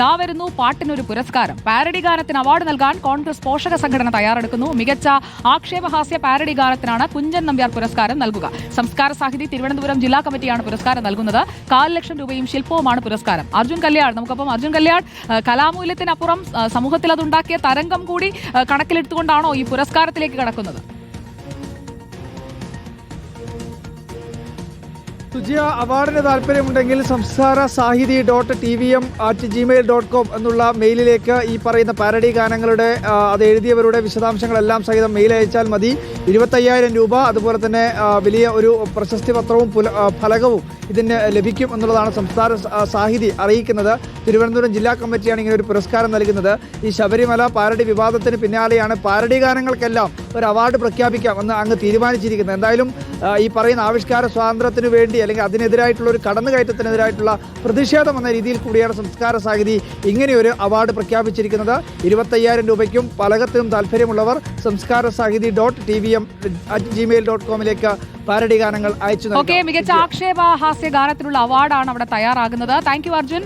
ദാ വരുന്നു പാട്ടിനൊരു പുരസ്കാരം. പാരഡി ഗാനത്തിന് അവാർഡ് നൽകാൻ കോൺഗ്രസ് പോഷക സംഘടന തയ്യാറെടുക്കുന്നു. മികച്ച ആക്ഷേപഹാസ്യ പാരഡി ഗാനത്തിനാണ് കുഞ്ചൻ നമ്പ്യാർ പുരസ്കാരം നൽകുക. സംസ്കാര സാഹിതി തിരുവനന്തപുരം ജില്ലാ കമ്മിറ്റിയാണ് പുരസ്കാരം നൽകുന്നത്. കാൽ ലക്ഷം രൂപയും ശില്പവുമാണ് പുരസ്കാരം. അർജുൻ കല്യാൺ നമുക്കൊപ്പം അർജുൻ കല്യാൺ കലാമൂല്യത്തിനപ്പുറം സമൂഹത്തിൽ അതുണ്ടാക്കിയ തരംഗം കൂടി കണക്കിലെടുത്തുകൊണ്ടാണോ ഈ പുരസ്കാരത്തിലേക്ക് കടക്കുന്നത്? സുജിയ അവാർഡിന് താല്പര്യമുണ്ടെങ്കിൽ Samskara Sahithi dot T V M at Gmail dot com എന്നുള്ള മെയിലിലേക്ക് ഈ പറയുന്ന പാരഡി ഗാനങ്ങളുടെ അത് എഴുതിയവരുടെ വിശദാംശങ്ങളെല്ലാം സഹിതം മെയിൽ അയച്ചാൽ മതി. ഇരുപത്തയ്യായിരം രൂപ അതുപോലെ തന്നെ വലിയ ഒരു പ്രശസ്തി പത്രവും ഫലകവും ഇതിന് ലഭിക്കും എന്നുള്ളതാണ് സംസ്ഥാന സാഹിതി അറിയിക്കുന്നത്. തിരുവനന്തപുരം ജില്ലാ കമ്മിറ്റിയാണ് ഇങ്ങനെ ഒരു പുരസ്കാരം നൽകുന്നത്. ഈ ശബരിമല പാരഡി വിവാദത്തിന് പിന്നാലെയാണ് പാരഡി ഗാനങ്ങൾക്കെല്ലാം ഒരു അവാർഡ് പ്രഖ്യാപിക്കാം എന്ന് അങ്ങ് തീരുമാനിച്ചിരിക്കുന്നത്. എന്തായാലും ഈ പറയുന്ന ആവിഷ്കാര സ്വാതന്ത്ര്യത്തിന് വേണ്ടി അല്ലെങ്കിൽ അതിനെതിരായിട്ടുള്ള ഒരു കടന്നുകയറ്റത്തിനെതിരായിട്ടുള്ള പ്രതിഷേധം എന്ന രീതിയിൽ കൂടിയാണ് സംസ്കാര സാഹിതി ഇങ്ങനെയൊരു അവാർഡ് പ്രഖ്യാപിച്ചിരിക്കുന്നത്. ഇരുപത്തയ്യായിരം രൂപയ്ക്കും പലകത്തിനും താല്പര്യമുള്ളവർ Samskara Sahithi dot T V M at Gmail dot കോമിലേക്ക് parody ഗാനങ്ങൾ അയച്ചു മികച്ച ആക്ഷേപഹാസ്യ ഗാനത്തിനുള്ള അവാർഡാണ് അവിടെ തയ്യാറാകുന്നത്. Thank you Arjun.